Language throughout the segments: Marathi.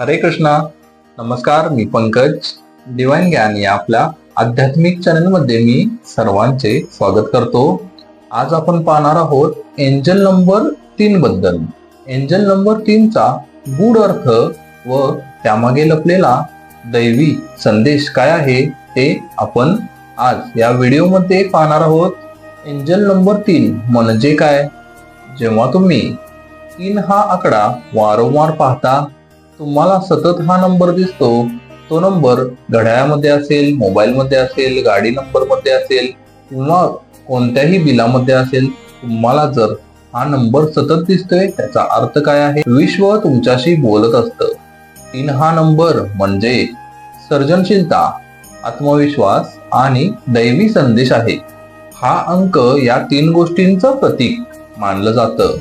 हरे कृष्णा. नमस्कार मी पंकज. डिवाइन ज्ञान या आपल्या आध्यात्मिक चॅनलमध्ये मी सर्वांचे स्वागत करतो. आज आपण पाहणार आहोत एंजल नंबर तीन बद्दल. एंजल नंबर तीनचा गूढ अर्थ व त्यामागे लपलेला दैवी संदेश काय आहे ते आपण आज या व्हिडिओमध्ये पाहणार आहोत. एंजल नंबर तीन म्हणजे काय? जेव्हा तुम्ही तीन हा आकडा वारंवार पाहता तुम्हाला सतत हा नंबर दिसतो तो नंबर घड्याळामध्ये असेल मोबाईलमध्ये असेल गाडी नंबरमध्ये असेल किंवा कोणत्याही बिलामध्ये असेल तुम्हाला जर हा नंबर सतत दिसतोय त्याचा अर्थ काय आहे? विश्व तुमच्याशी बोलत असतं. तीन हा नंबर म्हणजे सर्जनशीलता आत्मविश्वास आणि दैवी संदेश आहे. हा अंक या तीन गोष्टींचं प्रतीक मानलं जातं.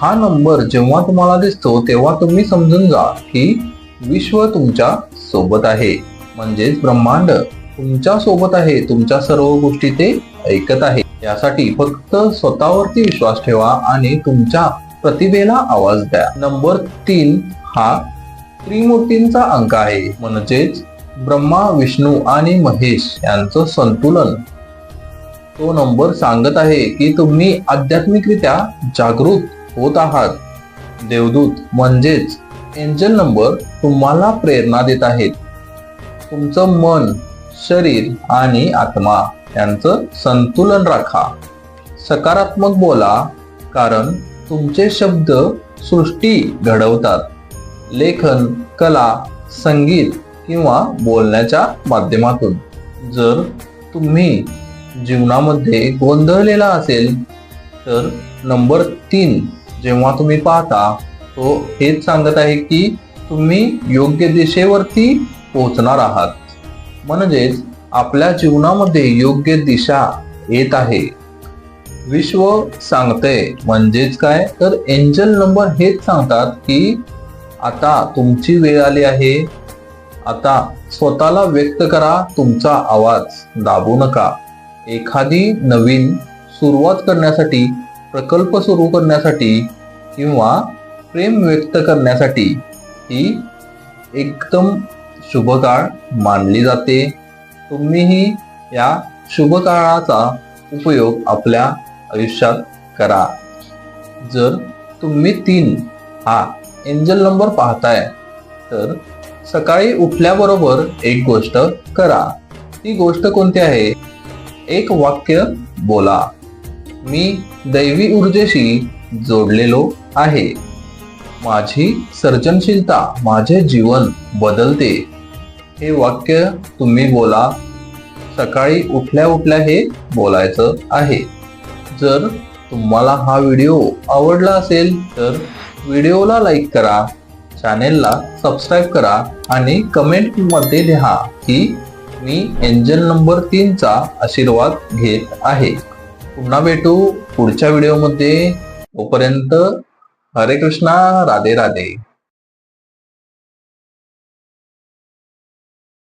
हा नंबर जेव्हा तुम्हाला दिसतो तेव्हा तुम्ही समजून जा की विश्व तुमच्यासोबत आहे. म्हणजेच ब्रह्मांड तुमच्यासोबत आहे. तुमच्या सर्व गोष्टी ते ऐकत आहे. यासाठी फक्त स्वतःवरती विश्वास ठेवा आणि तुमच्या प्रतिभेला आवाज द्या. नंबर तीन हा त्रिमूर्तींचा अंक आहे. म्हणजेच ब्रह्मा विष्णू आणि महेश यांचं संतुलन. तो नंबर सांगत आहे की तुम्ही आध्यात्मिकरित्या जागृत होत आहात. देवदूत म्हणजेच एंजल नंबर तुम्हाला प्रेरणा देत आहेत. तुमचं मन शरीर आणि आत्मा यांचं संतुलन राखा. सकारात्मक बोला कारण तुमचे शब्द सृष्टी घडवतात. लेखन कला संगीत किंवा बोलण्याच्या माध्यमातून. जर तुम्ही जीवनामध्ये गोंधळलेला असेल तर नंबर तीन जेव्हा तुम्ही पाहता तो हेच सांगत आहे की तुम्ही योग्य दिशेवरती पोहोचणार आहात. म्हणजेच आपल्या जीवनामध्ये योग्य दिशा येत आहे. विश्व सांगते म्हणजेच काय? तर एंजल नंबर हेच सांगतात की आता तुमची वेळ आली आहे. आता स्वतःला व्यक्त करा तुमचा आवाज. दाबू नका. एखादी नवीन सुरुवात करण्यासाठी प्रकल्प सुरू करण्यासाठी किंवा प्रेम व्यक्त करण्यासाठी ही एकदम शुभ काळ मानली जाते. तुम्हीही या शुभ काळाचा उपयोग आपल्या आयुष्यात करा. जर तुम्ही तीन हा एंजल नंबर पाहताय तर सकाळी उठल्याबरोबर एक गोष्ट करा. ती गोष्ट कोणती आहे? एक वाक्य बोला. मी दैवी ऊर्जेशी जोडलेलो आहे. माझी सर्जनशीलता माझे जीवन बदलते. हे वाक्य तुम्ही बोला. सकाळी उठल्या उठल्या हे बोलायचं आहे. जर तुम्हाला हा व्हिडिओ आवडला असेल तर व्हिडिओला लाईक करा चॅनेलला सबस्क्राईब करा आणि कमेंटमध्ये लिहा की मी एंजल नंबर तीनचा आशीर्वाद घेत आहे. पुन्हा भेटू पुढच्या व्हिडिओमध्ये तोपर्यंत हरे कृष्णा राधे राधे.